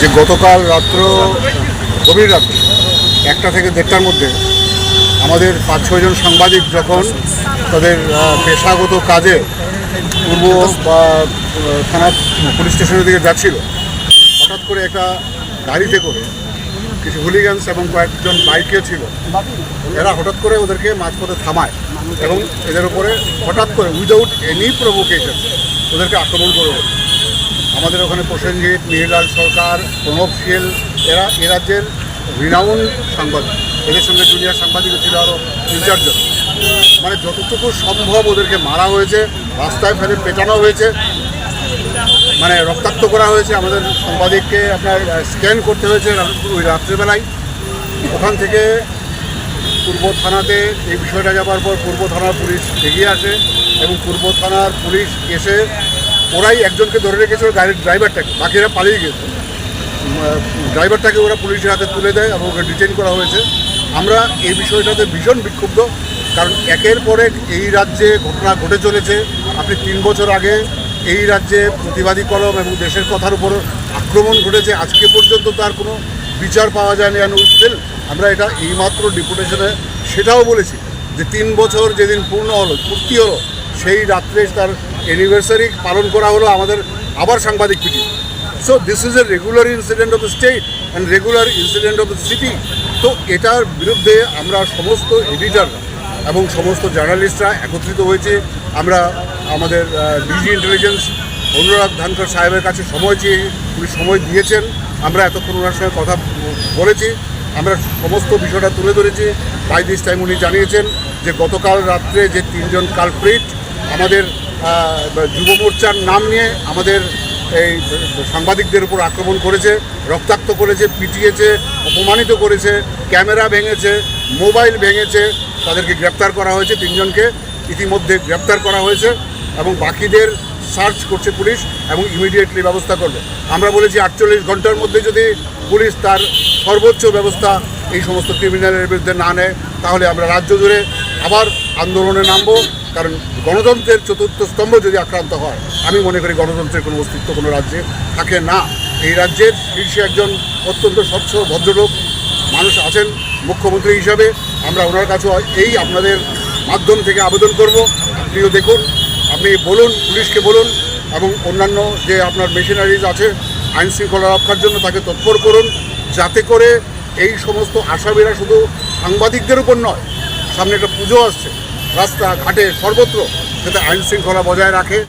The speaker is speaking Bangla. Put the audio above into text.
যে গতকাল রাত্র, গভীর রাত্রে, একটা থেকে দেড়টার মধ্যে আমাদের পাঁচ ছয়জন সাংবাদিক যখন তাদের পেশাগত কাজে পূর্ব বা থানা পুলিশ স্টেশনের দিকে যাচ্ছিল, হঠাৎ করে একটা গাড়িতে করে কিছু হুলিগান্স এবং কয়েকজন বাইকে ছিল, এরা হঠাৎ করে ওদেরকে মাঝপথে থামায় এবং এদের উপরে হঠাৎ করে উইদাউট এনি প্রভোকেশন ওদেরকে আক্রমণ করে। আমাদের ওখানে প্রসেনজিৎ, মিহিরলাল সরকার, প্রণব শীল, এরা এ রাজ্যের রিনাউন সাংবাদিক। এদের সঙ্গে জুনিয়র সাংবাদিক ছিল আরও তিন চারজন। মানে যতটুকু সম্ভব ওদেরকে মারা হয়েছে, রাস্তায় ফেলে পেটানো হয়েছে মানে রক্তাক্ত করা হয়েছে। আমাদের সাংবাদিককে আপনার স্ক্যান করতে হয়েছে ওই রাত্রেবেলায়। ওখান থেকে পূর্ব থানাতে এই বিষয়টা যাবার পর পূর্ব থানার পুলিশ এগিয়ে আসে এবং পূর্ব থানার পুলিশ এসে ওরাই একজনকে ধরে রেখেছিল গাড়ির ড্রাইভারটাকে, বাকিরা পালিয়ে গেছে। ড্রাইভারটাকে ওরা পুলিশের হাতে তুলে দেয় এবং ওকে ডিটেন করা হয়েছে। আমরা এই বিষয়টাতে ভীষণ বিক্ষুব্ধ, কারণ একের পর এক এই রাজ্যে ঘটনা ঘটে চলেছে। আপনি তিন বছর আগে এই রাজ্যে প্রতিবাদী কলম এবং দেশের কথার উপর আক্রমণ ঘটেছে, আজকে পর্যন্ত তার কোনো বিচার পাওয়া যায়নি অ্যান্ড স্টিল আমরা এটা এইমাত্র ডিপুটেশনে সেটাও বলেছি যে তিন বছর যেদিন পূর্ণ হলো, পূর্তি হলো সেই রাত্রে তার অ্যানিভার্সারি পালন করা হলো আমাদের আবার সাংবাদিক PT so this is a regular incident of the state and regular incident of the city তো এটার বিরুদ্ধে আমরা সমস্ত এডিটাররা এবং সমস্ত জার্নালিস্টরা একত্রিত হয়েছে। আমরা আমাদের ডিজি ইন্টেলিজেন্স অনুরাগ ধানকর সাহেবের কাছে সময় চেয়ে, উনি সময় দিয়েছেন। আমরা এতক্ষণ ওনার সঙ্গে কথা বলেছি। আমরা সমস্ত বিষয়টা তুলে ধরেছি। বাই দিস টাইম উনি জানিয়েছেন যে গতকাল রাত্রে যে তিনজন কালপ্রিট আমাদের যুব মোর্চার নাম নিয়ে আমাদের এই সাংবাদিকদের উপর আক্রমণ করেছে, রক্তাক্ত করেছে, পিটিয়েছে, অপমানিত করেছে, ক্যামেরা ভেঙেছে, মোবাইল ভেঙেছে, তাদেরকে গ্রেপ্তার করা হয়েছে তিনজনকে, ইতিমধ্যে গ্রেপ্তার করা হয়েছে এবং বাকিদের সার্চ করছে পুলিশ এবং ইমিডিয়েটলি ব্যবস্থা করবে। আমরা বলেছি আটচল্লিশ ঘণ্টার মধ্যে যদি পুলিশ তার সর্বোচ্চ ব্যবস্থা এই সমস্ত ক্রিমিনালের বিরুদ্ধে না নেয়, তাহলে আমরা রাজ্য জুড়ে আবার আন্দোলনে নামবো। কারণ গণতন্ত্রের চতুর্থ স্তম্ভ যদি আক্রান্ত হয়, আমি মনে করি গণতন্ত্রের কোনো অস্তিত্ব কোনো রাজ্যে থাকে না। এই রাজ্যের শীর্ষে একজন অত্যন্ত স্বচ্ছ ভদ্রলোক, মানুষ আছেন মুখ্যমন্ত্রী হিসাবে, আমরা ওনার কাছেও এই আপনাদের মাধ্যম থেকে আবেদন করব। আপনিও দেখুন, আপনি বলুন, পুলিশকে বলুন এবং অন্যান্য যে আপনার মেশিনারিজ আছে, আইন শৃঙ্খলা রক্ষার জন্য তাকে তৎপর করুন, যাতে করে এই সমস্ত আসামিরা শুধু সাংবাদিকদের উপর নয়, সামনে একটা পুজো আসছে। রাস্তা ঘাটে সর্বত্র যাতে আইন শৃঙ্খলা বজায় রাখে।